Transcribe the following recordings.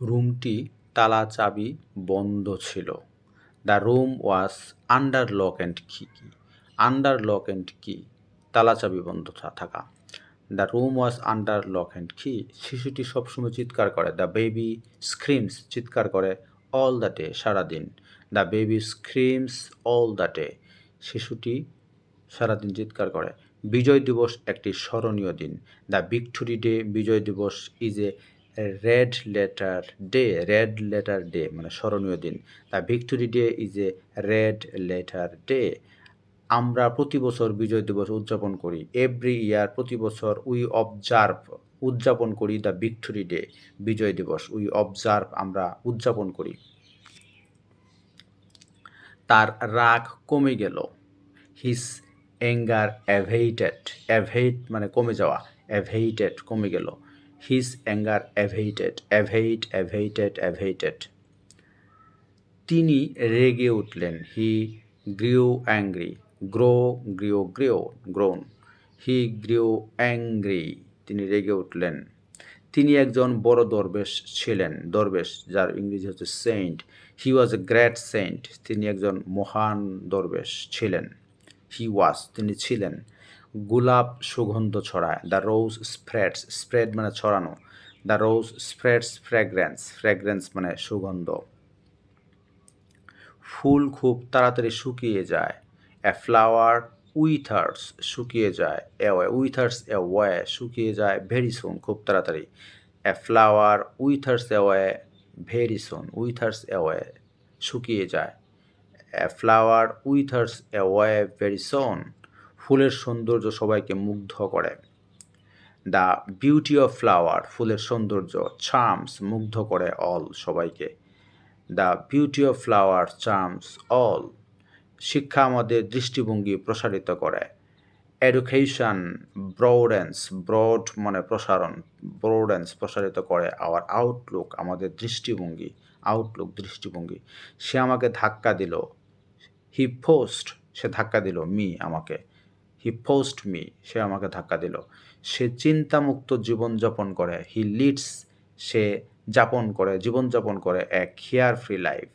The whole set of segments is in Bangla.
রুমটি তালা চাবি বন্ধ ছিল। The room was under lock and key key under lock and কি তালা চাবি বন্ধ থাকা। The room was under lock and key শিশুটি সবসময় চিৎকার করে। দ্য বেবি স্ক্রিমস চিৎকার করে অল দ্য ডে সারাদিন। The baby screams all the day শিশুটি সারাদিন চিৎকার করে। বিজয় দিবস একটি স্মরণীয় দিন। দ্য ভিক্টোরি ডে বিজয় দিবস is a red letter day red letter day মানে স্মরণীয় দিন। The victory day is a red letter day আমরা প্রতি বছর বিজয় দিবস উদযাপন করি। এভরি ইয়ার প্রতি বছর উই অবজার্ভ উদযাপন করি দ্য ভিক্টোরি ডে, বিজয় দিবস। উই অবজার্ভ আমরা উদযাপন করি। তার রাগ কমে গেল। হিস অ্যাঙ্গার অ্যাভেইটেড অ্যাভেইট মানে কমে যাওয়া। অ্যাভেইটেড কমে গেল। হিস অ্যাঙ্গার অ্যাভেইটেড অ্যাভেইট অ্যাভেইটেড অ্যাভেইটেড তিনি রেগে উঠলেন। He grew angry grow grew grew grown he grew angry তিনি রেগে উঠলেন। তিনি একজন বড় দরবেশ ছিলেন। দরবেশ, যার ইংরেজি হচ্ছে saint he was a great saint তিনি একজন মহান দরবেশ ছিলেন। হি ওয়াজ তিনি ছিলেন। গোলাপ সুগন্ধ ছড়ায়। দ্য রোজ স্প্রেডস স্প্রেড মানে ছড়ানো। The rose spreads fragrance fragrance মানে সুগন্ধ। ফুল খুব তাড়াতাড়ি শুকিয়ে যায়। এ ফ্লাওয়ার উইথার্স শুকিয়ে যায়। এওয়ে উইথার্স এ ওয়ে শুকিয়ে যায় ভেরি সুন খুব তাড়াতাড়ি। A flower withers away very soon withers away শুকিয়ে যায়। A flower withers away very soon ফুলের সৌন্দর্য সবাইকে মুগ্ধ করে। দ্য বিউটি অফ ফ্লাওয়ার, ফুলের সৌন্দর্য, চার্মস মুগ্ধ করে অল সবাইকে। The beauty of flower, charms all শিক্ষা আমাদের দৃষ্টিভঙ্গি প্রসারিত করে। এডুকেশন, ব্রডেন্স, ব্রড মানে প্রসারণ, ব্রডেন্স প্রসারিত করে আওয়ার আউটলুক, আমাদের দৃষ্টিভঙ্গি, আউটলুক দৃষ্টিভঙ্গি। সে আমাকে ধাক্কা দিল, হি পোস্ট, সে ধাক্কা দিল মি আমাকে। হি পোস্ট মি সে আমাকে ধাক্কা দিল। সে চিন্তামুক্ত জীবনযাপন করে। হি লিডস সে যাপন করে, জীবনযাপন করে এক care free life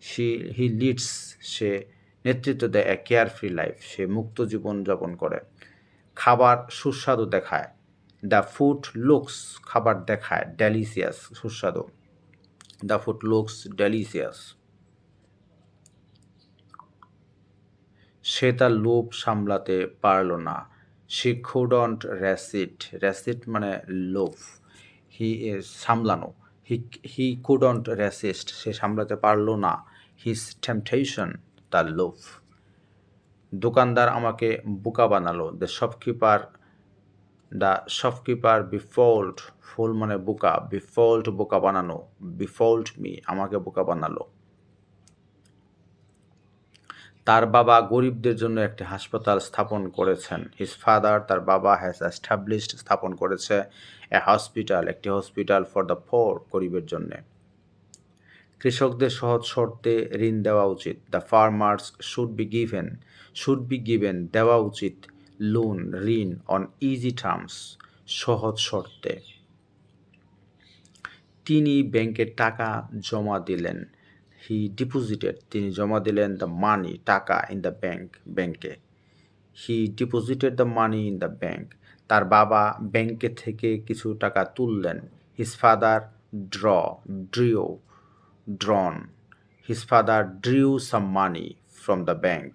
she he leads সে নেতৃত্ব দেয় এক কেয়ার ফ্রি লাইফ সে মুক্ত জীবন যাপন করে। খাবার সুস্বাদু দেখায়। দ্য ফুড লুকস খাবার দেখায়। ডেলিসিয়াস সুস্বাদু। দ্য ফুড লুকস ডেলিসিয়াস সে তার লোভ সামলাতে পারল না। সি খুডন্ট রেসিট রেসিট মানে লোভ। হি সামলানো। হি হি কুডন্ট রেসিস্ট সে সামলাতে পারল না। হিস টেম্পটেশন, তার লোভ। দোকানদার আমাকে বোকা বানালো। The shopkeeper the shopkeeper befooled, fool মানে বোকা। বিফল্ট বোকা বানানো। বিফল্ট মি আমাকে বোকা বানালো। তার বাবা গরিবদের জন্য একটি হাসপাতাল স্থাপন করেছেন। হিজ ফাদার তার বাবা হ্যাজ অ্যাস্টাবলিশড স্থাপন করেছে এ হসপিটাল একটি হসপিটাল ফর দ্য ফোর গরিবের জন্যে। কৃষকদের সহজ শর্তে ঋণ দেওয়া উচিত। The farmers should be given should be given দেওয়া উচিত লোন ঋণ অন ইজি টার্মস সহজ শর্তে। তিনি ব্যাংকে টাকা জমা দিলেন। হি ডিপোজিটেড তিনি জমা দিলেন দ্য মানি টাকা ইন দ্য ব্যাংক ব্যাংকে he deposited the money in the bank তার বাবা ব্যাংকে থেকে কিছু টাকা তুললেন। His father draw drew drawn his father drew some money from the bank